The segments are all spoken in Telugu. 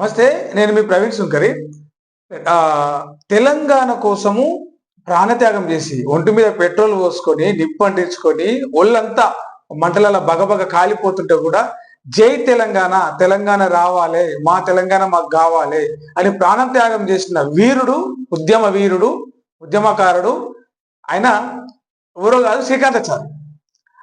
నమస్తే నేను మీ ప్రవీణ్ సుంకరి. తెలంగాణ కోసము ప్రాణత్యాగం చేసి ఒంటి మీద పెట్రోల్ పోసుకొని నిప్పు అంటించుకొని ఒళ్ళంతా మంటలలో బగబగ కాలిపోతుంటే కూడా జై తెలంగాణ తెలంగాణ రావాలి మా తెలంగాణ మాకు కావాలి అని ప్రాణత్యాగం చేసిన వీరుడు ఉద్యమ వీరుడు ఉద్యమకారుడు ఆయన ఎవరో కాదు శ్రీకాంతాచారి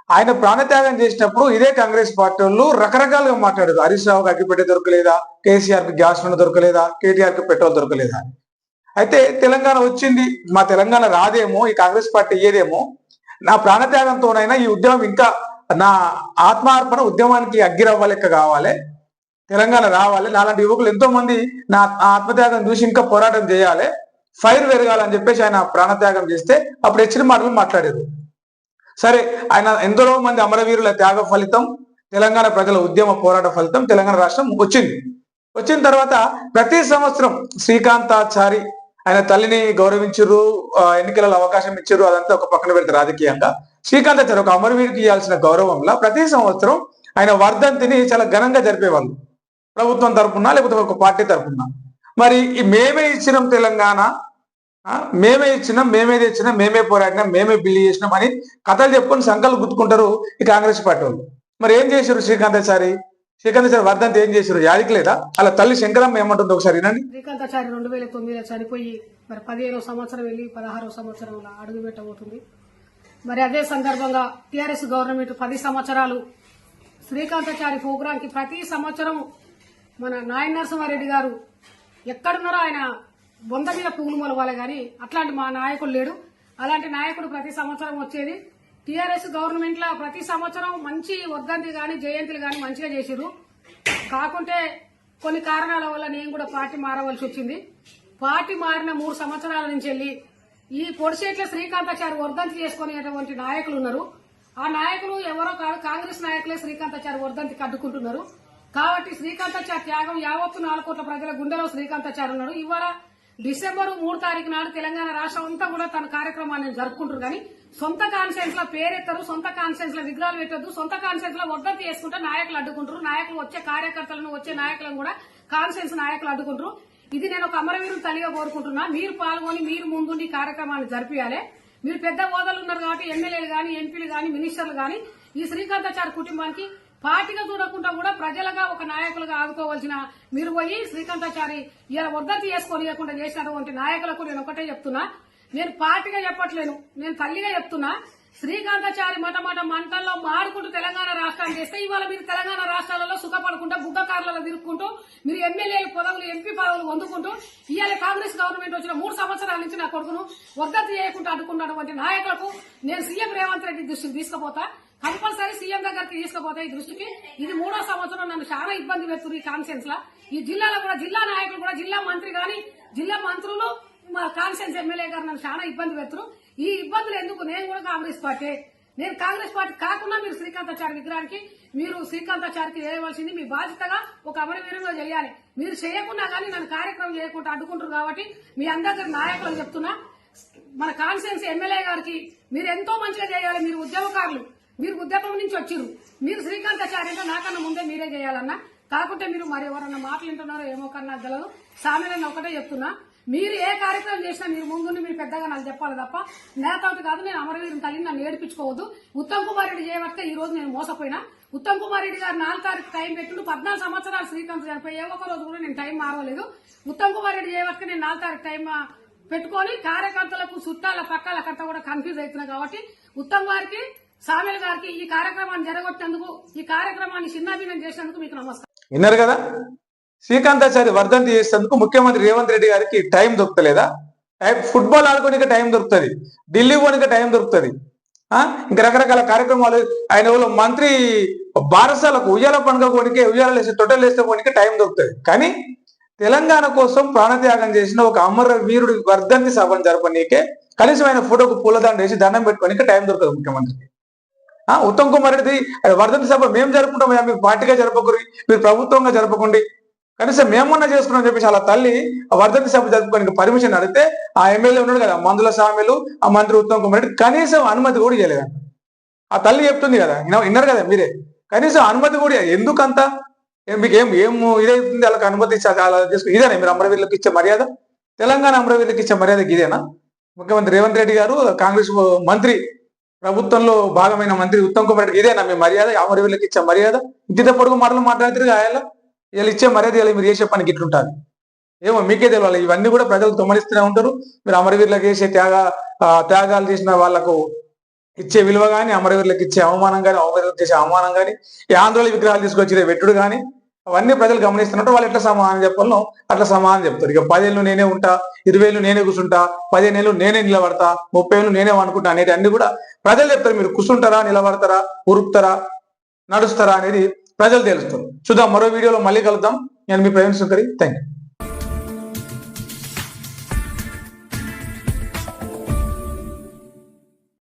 ఆయన ప్రాణత్యాగం చేసినప్పుడు ఇదే కాంగ్రెస్ పార్టీ వాళ్ళు రకరకాలుగా మాట్లాడారు. హరీష్ రావుకి అగ్గిపెట్టె దొరకలేదా? కేసీఆర్కి గ్యాస్ నూనె దొరకలేదా? కేటీఆర్కి పెట్రోల్ దొరకలేదా? అయితే తెలంగాణ వచ్చింది. మా తెలంగాణ రాదేమో ఈ కాంగ్రెస్ పార్టీ అయ్యేదేమో. నా ప్రాణత్యాగంతోనైనా ఈ ఉద్యమం ఇంకా నా ఆత్మార్పణ ఉద్యమానికి అగ్గిరవ్వ లెక్క కావాలి. తెలంగాణ రావాలి. నాలాంటి యువకులు ఎంతో మంది నా ఆత్మత్యాగం చూసి ఇంకా పోరాటం చేయాలి. ఫైర్ పెరగాలని చెప్పేసి ఆయన ప్రాణత్యాగం చేస్తే అప్పుడు హెచ్చిన మాటలు మాట్లాడారు. సరే ఆయన ఎందరో మంది అమరవీరుల త్యాగ ఫలితం తెలంగాణ ప్రజల ఉద్యమ పోరాట ఫలితం తెలంగాణ రాష్ట్రం వచ్చింది. వచ్చిన తర్వాత ప్రతి సంవత్సరం శ్రీకాంతాచారి ఆయన తల్లిని గౌరవించరు ఎన్నికలలో అవకాశం ఇచ్చారు అదంతా ఒక పక్కన పెడితే రాజకీయంగా. శ్రీకాంతాచారి ఒక అమరవీరికి ఇవ్వాల్సిన గౌరవంలా ప్రతి సంవత్సరం ఆయన వర్ధంతిని చాలా ఘనంగా జరిపేవాళ్ళు. ప్రభుత్వం తరపున లేకపోతే ఒక పార్టీ తరపున. మరి మేమే ఇచ్చినాం తెలంగాణ మేమే ఇచ్చినాం మేమే తెచ్చినాం మేమే పోరాడినాం మేమే బిల్లు చేసినాం అని కథలు చెప్పుకొని సంకలు గుర్తుకుంటారు ఈ కాంగ్రెస్ పార్టీ వాళ్ళు. మరి ఏం చేశారు శ్రీకాంతాచారి? శ్రీకాంతాచారి వర్ధంతి ఏం చేశారు యాదికలేదా అలా తల్లి శంకరమ్మ ఏమంటుంది ఒకసారి వినండి. శ్రీకాంతాచారి రెండు వేల తొమ్మిదిలో చనిపోయి మరి పదిహేనో సంవత్సరం వెళ్ళి పదహారో సంవత్సరంలో అడుగు పెట్టబోతుంది. మరి అదే సందర్భంగా టీఆర్ఎస్ గవర్నమెంట్ పది సంవత్సరాలు శ్రీకాంతాచారి ప్రోగ్రాంకి ప్రతి సంవత్సరం మన నాయన నరసింహారెడ్డి గారు ఎక్కడున్నారో ఆయన బొంద మీద పువ్వులు మొలవాలి కానీ అట్లాంటి మా నాయకుడు లేడు. అలాంటి నాయకుడు ప్రతి సంవత్సరం వచ్చేది. టీఆర్ఎస్ గవర్నమెంట్లో ప్రతి సంవత్సరం మంచి వర్ధంతి గాని జయంతులు గాని మంచిగా చేసిరు కాకుంటే కొన్ని కారణాల వల్ల నేను కూడా పార్టీ మారవలసి వచ్చింది. పార్టీ మారిన మూడు సంవత్సరాల నుంచి వెళ్ళి ఈ పొడిసేట్ల శ్రీకాంతాచారి వర్ధంతి చేసుకునేటువంటి నాయకులు ఉన్నారు. ఆ నాయకులు ఎవరో కాదు కాంగ్రెస్ నాయకులే శ్రీకాంతాచారి వర్ధంతి కట్టుకుంటున్నారు. కాబట్టి శ్రీకాంతాచారి త్యాగం యావత్తు నాలుగు కోట్ల ప్రజల గుండెలో శ్రీకాంతాచారి ఉన్నారు. ఇవాళ డిసెంబర్ మూడు తారీఖు నాడు తెలంగాణ రాష్ట్రం అంతా కూడా తన కార్యక్రమాన్ని జరుపుకుంటారు. కానీ సొంత కాన్ఫరెన్స్లో పేరెత్తరు సొంత కాన్ఫరెన్స్లో విగ్రహాలు పెట్టొద్దు సొంత కాన్ఫరెన్స్లో వర్ధంతి చేసుకుంటే నాయకులు అడ్డుకుంటారు. నాయకులు వచ్చే కార్యకర్తలను వచ్చే నాయకులను కూడా కాన్ఫరెన్స్ నాయకులు అడ్డుకుంటారు. ఇది నేను ఒక అమరవీరు తల్లిగా కోరుకుంటున్నా. మీరు పాల్గొని మీరు ముందుండి కార్యక్రమాన్ని జరిపియాలి. మీరు పెద్ద హోదాలు ఉన్నారు కాబట్టి ఎమ్మెల్యేలు గాని ఎంపీలు గాని మినిస్టర్లు గాని ఈ శ్రీకాంతాచారి కుటుంబానికి పార్టీగా చూడకుండా కూడా ప్రజలుగా ఒక నాయకులుగా ఆదుకోవాల్సిన మీరు పోయి శ్రీకాంతాచారి ఇలా వర్ధంతి చేసుకోనియకుండా చేసినటువంటి నాయకులకు నేను ఒకటే చెప్తున్నా. నేను పార్టీగా చెప్పట్లేను నేను తల్లిగా చెప్తున్నా. శ్రీకాంతాచారి మాట మాట మంటల్లో మాడుకుంటూ తెలంగాణ రాష్ట్రాన్ని చేస్తే ఇవాళ మీరు తెలంగాణ రాష్ట్రాలలో సుఖపడుకుంటూ బుగ్గకారులలో తిరుక్కుంటూ మీరు ఎమ్మెల్యేలు పదవులు ఎంపీ పదవులు పొందుకుంటూ ఇవాళ కాంగ్రెస్ గవర్నమెంట్ వచ్చిన మూడు సంవత్సరాల నుంచి నా కొడుకును వర్ధంతి చేయకుండా అడ్డుకున్నటువంటి నాయకులకు నేను సీఎం రేవంత్ రెడ్డి దృష్టికి తీసుకుపోతా. కంపల్సరీ సీఎం దగ్గరికి తీసుకుపోతే ఈ దృష్టికి. ఇది మూడో సంవత్సరం నన్ను చాలా ఇబ్బంది పెడుతుంది ఈ కాన్ఫరెన్స్ లా ఈ జిల్లాలో కూడా జిల్లా నాయకులు కూడా జిల్లా మంత్రి గాని జిల్లా మంత్రులు మా కాన్ఫరెన్స్ ఎమ్మెల్యే గారు నన్ను చాలా ఇబ్బంది పెడుతురు. ఈ ఇబ్బందులు ఎందుకు? నేను కూడా కాంగ్రెస్ పార్టీ. నేను కాంగ్రెస్ పార్టీ కాకుండా మీరు శ్రీకాంతాచారి విగ్రహానికి మీరు శ్రీకాంతాచారికి చేయవలసింది మీ బాధ్యతగా ఒక అమరవీరంగా చేయాలి. మీరు చేయకుండా కానీ నన్ను కార్యక్రమం చేయకుండా అడ్డుకుంటారు కాబట్టి మీ అందరి నాయకులు చెప్తున్నా. మన కాన్స్టిట్యున్సీ ఎమ్మెల్యే గారికి మీరు ఎంతో మంచిగా చేయాలి. మీరు ఉద్యమకారులు. మీరు ఉద్యమం నుంచి వచ్చారు మీరు శ్రీకాంత్ అంటే నాకన్నా ముందే మీరే చేయాలన్నా. కాకుంటే మీరు మరి ఎవరన్నా మాటలు వింటున్నారో ఏమో కన్నా గలదు సామెలను ఒకటే చెప్తున్నా. మీరు ఏ కార్యక్రమం చేసినా మీరు ముందుండి మీరు పెద్దగా నాకు చెప్పాలి తప్ప నేతవుటి కాదు నేను అమరవీరుని తల్లిని నన్ను ఏడిపించుకోవద్దు. ఉత్తమ్ కుమార్ రెడ్డి చేయబట్టే ఈ రోజు నేను మోసపోయినా. ఉత్తమ్ కుమార్ రెడ్డి గారు నాలుగు తారీఖు టైం పెట్టుడు. పద్నాలుగు సంవత్సరాలు శ్రీకాంత్ చనిపోయి ఏ ఒక్క రోజు కూడా నేను టైం మారవలేదు ఉత్తమ్ కుమార్ రెడ్డి చేయబట్టే నేను నాలుగు తారీఖు టైం పెట్టుకొని కార్యకర్తలకు చుట్టాల పక్కాలకంతా కూడా కన్ఫ్యూజ్ అవుతున్నా కాబట్టి ఉత్తమ్ గారికి సామెల్ గారికి ఈ కార్యక్రమాన్ని జరగొట్టేందుకు ఈ కార్యక్రమాన్ని చిన్నాభిన్నం చేసినందుకు మీకు నమస్కారం. విన్నారు కదా? శ్రీకాంతాచారి వర్ధంతి చేసేందుకు ముఖ్యమంత్రి రేవంత్ రెడ్డి గారికి టైం దొరుకుతలేదా? ఫుట్బాల్ ఆడుకోనికి టైం దొరుకుతుంది. ఢిల్లీ పోనీక టైం దొరుకుతుంది. ఆ? ఇంకా రకరకాల కార్యక్రమాలు. ఆయన వాళ్ళు మంత్రి బారసాలకు ఉయ్యాల పండుగ కొనికే ఉయ్యాల వేసి తొట్టెలు వేస్తే కొనికే టైం దొరుకుతుంది. కానీ తెలంగాణ కోసం ప్రాణత్యాగం చేసిన ఒక అమర వీరుడి వర్ధంతి సభను జరపనీకే కనీసం ఆయన ఫోటోకు పూలదండ వేసి దండం పెట్టుకోనికే టైం దొరకదు ముఖ్యమంత్రికి. ఉత్తమ్ కుమార్ రెడ్డి వర్ధంతి సభ మేము జరుపుకుంటాం మీరు పార్టీగా జరపకూరి మీరు ప్రభుత్వంగా జరపకండి. కనీసం మేమన్నా చేసుకున్నాం చెప్పేసి అలా తల్లి ఆ వర్ధంతి సభ జరుపుకోనికి పర్మిషన్ అడిగితే ఆ ఎమ్మెల్యే ఉన్నాడు కదా మందుల స్వామిలు ఆ మంత్రి ఉత్తమ్ కుమార్ రెడ్డి కనీసం అనుమతి కూడా ఇవ్వలేదంట. ఆ తల్లి చెప్తుంది కదా విన్నారు కదా మీరే కనీసం అనుమతి కూడా ఎందుకంత? ఏం మీకు ఏం ఏం ఇదైతుంది? వాళ్ళకి అనుమతి అలా చేసుకుని ఇదేనా? మీరు అమరవీరులకు ఇచ్చే మర్యాద? తెలంగాణ అమరవీరులకు ఇచ్చే మర్యాద ఇదేనా? ముఖ్యమంత్రి రేవంత్ రెడ్డి గారు కాంగ్రెస్ మంత్రి ప్రభుత్వంలో భాగమైన మంత్రి ఉత్తమ్ కుమార్ రెడ్డి ఇదేనా మీ మర్యాద? అమరవీరులకు ఇచ్చే మర్యాద? ఇంత పొడుగు మాటలు మాట్లాడుతారు ఆయన వీళ్ళు ఇచ్చే మర్యాద ఇలా మీరు చేసే పనికి ఇట్లుంటారు. ఏమో మీకే తెలియాలి ఇవన్నీ కూడా ప్రజలు గమనిస్తూనే ఉంటారు. మీరు అమరవీరులకు చేసే త్యాగ త్యాగాలు చేసిన వాళ్ళకు ఇచ్చే విలువ కానీ అమరవీరులకు ఇచ్చే అవమానం కానీ అమరవీరులకు చేసే అవమానం కానీ ఈ ఆందోళన విగ్రహాలు తీసుకొచ్చే వెట్టుడు కానీ అవన్నీ ప్రజలు గమనిస్తున్నట్టు వాళ్ళు ఎట్లా సమాధానం చెప్పాలో అట్లా సమాధానం చెప్తారు. ఇక పదేళ్ళు నేనే ఉంటా ఇరవై నేనే కూర్చుంటా పదిహేను నేనే నిలబడతా ముప్పై ఏళ్ళు నేనే అనుకుంటా అనేది అన్ని కూడా ప్రజలు చెప్తారు. మీరు కూర్చుంటారా నిలబడతారా ఉరుకుతారా నడుస్తారా అనేది ప్రజలు తెలుస్తారు. చూద్దాం మరో వీడియోలో మళ్ళీ కలుద్దాం. నేను మీ ప్రవీణ్ సుంకరి థ్యాంక్ యూ